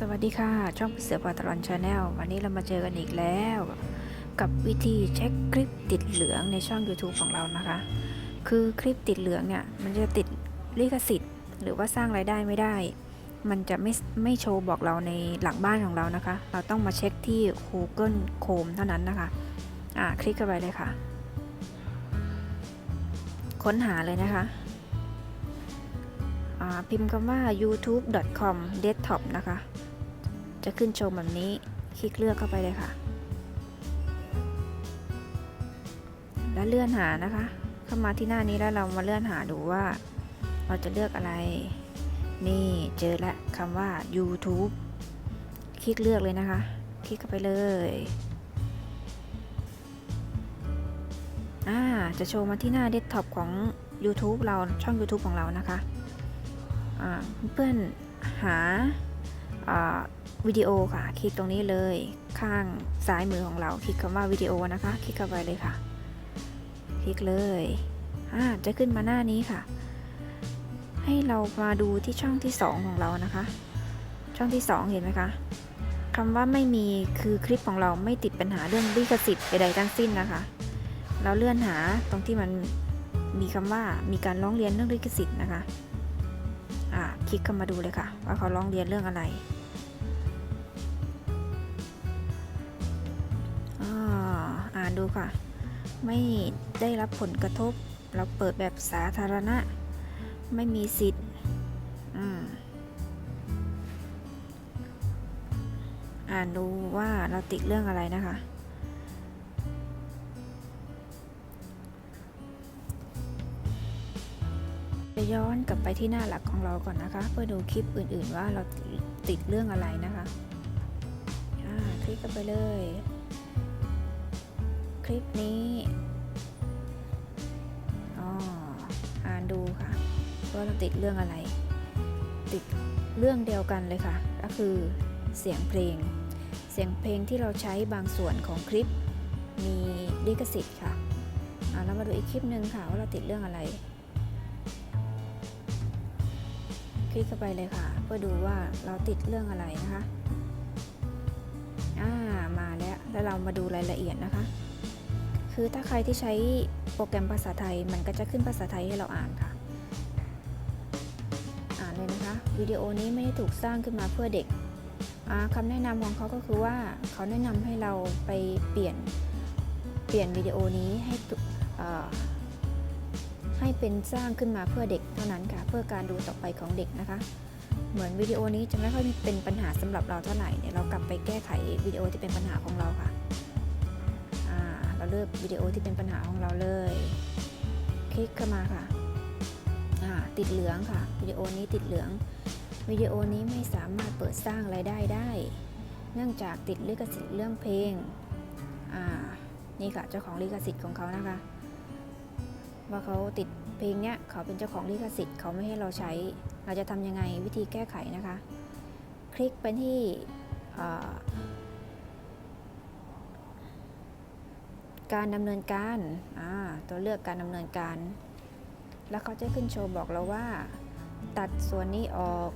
สวัสดีค่ะ ช่องเสือปาตลอนชาแนลวันนี้เรามาเจอกันอีกแล้ว กับวิธีเช็คคลิปติดเหลืองในช่อง YouTube ของเรานะคะ คือคลิปติดเหลืองเนี่ย มันจะติดลิขสิทธิ์ หรือว่าสร้างรายได้ไม่ได้ มันจะไม่ไม่โชว์บอกเราในหลังบ้านของเรานะคะ เราต้องมาเช็คที่ Google Chrome เท่านั้นนะคะ อ่าคลิกเข้าไปเลยค่ะ ค้นหาเลยนะคะอ่าพิมพ์คำว่า youtube.com desktop นะคะ จะขึ้นโชว์แบบนี้ คลิกเลือกเข้าไปเลยค่ะ แล้วเลื่อนหานะคะ เข้ามาที่หน้านี้แล้วเรามาเลื่อนหาดูว่า เราจะเลือกอะไร นี่เจอแล้วคำว่า YouTube คลิกเลือกเลยนะคะ คลิกเข้าไปเลยอ่าจะโชว์มาที่หน้าเดสก์ท็อปของ YouTube เราช่อง YouTube ของเรานะคะเพื่อนหาอ่า วิดีโอค่ะ คลิกตรงนี้เลย ข้างซ้ายมือของเรา คลิกคำว่าวิดีโอนะคะ คลิกเข้าไปเลยค่ะ คลิกเลยอ่าจะขึ้นมาหน้านี้ค่ะ ให้เรามาดูที่ช่องที่ 2 ของเรานะคะ ช่องที่ 2 เห็นไหมคะคำว่าไม่มีคือคลิปของเราไม่ติดปัญหาเรื่องลิขสิทธิ์ใดๆทั้งสิ้นนะคะ เราเลื่อนหาตรงที่มันมีคำว่ามีการร้องเรียนเรื่องลิขสิทธิ์นะคะ อ่า คลิกเข้ามาดูเลยค่ะ ว่าเขาร้องเรียนเรื่องอะไร ดูค่ะ ไม่ได้รับผลกระทบ เราเปิดแบบสาธารณะ ไม่มีสิทธิ์อ่านดูว่าเราติดเรื่องอะไรนะคะ จะย้อนกลับไปที่หน้าหลักของเราก่อนนะคะ เพื่อดูคลิปอื่นๆว่าเราติดเรื่องอะไรนะคะ อ่า คลิกกันไปเลย คลิปนี้อ๋ออ่านดูค่ะว่าเราติดเรื่องอะไร ติดเรื่องเดียวกันเลยค่ะ ก็คือเสียงเพลง เสียงเพลงที่เราใช้บางส่วนของคลิป มีลิขสิทธิ์ค่ะอ่าเรามาดูอีกคลิปหนึ่งค่ะว่าเราติดเรื่องอะไร คลิกเข้าไปเลยค่ะ เพื่อดูว่าเราติดเรื่องอะไรนะคะอ่ามาแล้วแล้วเรามาดูรายละเอียดนะคะ คือถ้าใครที่ใช้โปรแกรมภาษาไทย มันก็จะขึ้นภาษาไทยให้เราอ่านค่ะ อ่านเลยนะคะ วิดีโอนี้ไม่ได้ถูกสร้างขึ้นมาเพื่อเด็กอ่าคำแนะนำของเขาก็คือว่าเขาแนะนำให้เราไปเปลี่ยนเปลี่ยนวิดีโอนี้ให้ให้เป็นสร้างขึ้นมาเพื่อเด็กเท่านั้นค่ะ เพื่อการดูต่อไปของเด็กนะคะ เหมือนวิดีโอนี้จะไม่ค่อยเป็นปัญหาสำหรับเราเท่าไหร่เนี่ยเรากลับไปแก้ไขวิดีโอที่เป็นปัญหาของเราค่ะ เราเลือกวิดีโอที่เป็นปัญหาของเราเลย คลิกเข้ามาค่ะติดเหลืองค่ะ วิดีโอนี้ติดเหลือง วิดีโอนี้ไม่สามารถเปิดสร้างรายได้ได้ เนื่องจากติดลิขสิทธิ์เรื่องเพลงอ่านี่ค่ะเจ้าของลิขสิทธิ์ของเขานะคะ ว่าเขาติดเพลงเนี้ยเขาเป็นเจ้าของลิขสิทธิ์เขาไม่ให้เราใช้ เราจะทำยังไงวิธีแก้ไขนะคะ คลิกไปที่เอ่อ การดำเนินการตัวเลือกการดำเนินการ แล้วเขาจะขึ้นโชว์บอกเราว่า ตัดส่วนนี้ออก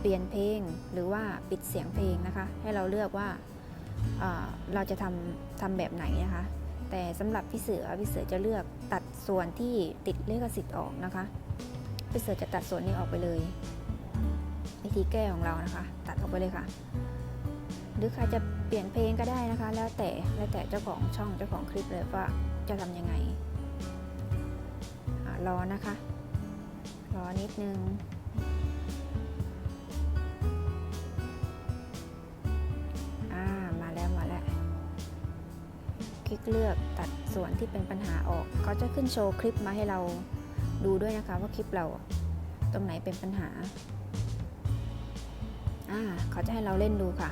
เปลี่ยนเพลงหรือว่าปิดเสียงเพลงนะคะ ให้เราเลือกว่าเอ่อเราจะทำทำแบบไหนนะคะ แต่สำหรับพี่เสือพี่เสือจะเลือกตัดส่วนที่ติดเลขสิทธิ์ออกนะคะพี่เสือจะตัดส่วนนี้ออกไปเลยวิธีแก้ของเรานะคะ ตัดออกไปเลยค่ะ หรือใครจะเปลี่ยนเพลงก็ได้นะคะ แล้วแต่แล้วแต่เจ้าของช่องเจ้าของคลิปเลยว่าจะทำยังไงรอนะคะ รอนิดนึงอ่ามาแล้วมาแล้ว คลิกเลือกตัดส่วนที่เป็นปัญหาออกเขาจะขึ้นโชว์คลิปมาให้เราดูด้วยนะคะว่าคลิปเราตรงไหนเป็นปัญหา อ่าเขาจะให้เราเล่นดูค่ะ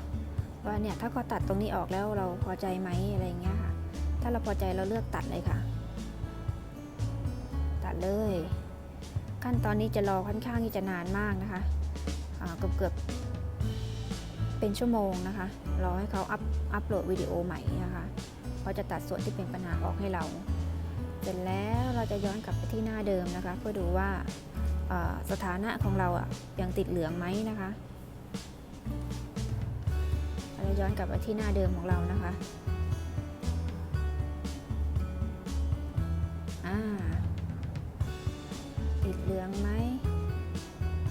ว่าเนี่ยถ้าเขาตัดตรงนี้ออกแล้วเราพอใจไหมอะไรเงี้ยค่ะ ถ้าเราพอใจเราเลือกตัดเลยค่ะ ตัดเลย ขั้นตอนนี้จะรอค่อนข้างที่จะนานมากนะคะเกือบเกือบเป็นชั่วโมงนะคะรอให้เขาอัพอัพโหลดวิดีโอใหม่นะคะเขาจะตัดส่วนที่เป็นปัญหาออกให้เรา เสร็จแล้วเราจะย้อนกลับไปที่หน้าเดิมนะคะ เพื่อดูว่าสถานะของเราอะยังติดเหลืองไหมนะคะ ย้อนกลับมาที่หน้าเดิมของเรานะคะอ่าติดเหลืองไหม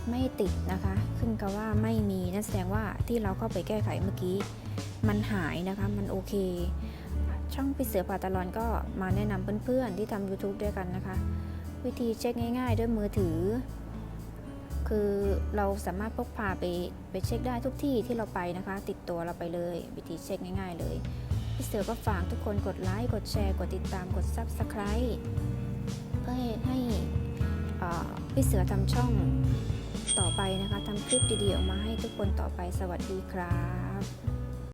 ไม่ติดนะคะขึ้นกับว่าไม่มีนั่นแสดงว่าที่เราเข้าไปแก้ไขเมื่อกี้ มันหายนะคะมันโอเค ช่องปิดเสือป่าตะลอนก็มาแนะนำเพื่อนๆที่ทำ YouTube ด้วยกันนะคะ วิธีเช็คง่ายๆ ด้วยมือถือ คือเราสามารถพกพาไปไปเช็คได้ทุกที่ที่เราไปนะคะ ติดตัวเราไปเลย วิธีเช็คง่าย ๆ เลยพี่เสือก็ฝากทุกคนกดไลค์กดแชร์กดติดตามกด Subscribe เพื่อให้ใหพี่เสือทำช่องต่อไปนะคะทำคลิปดีๆออกมาให้ทุกคนต่อไปสวัสดีครับ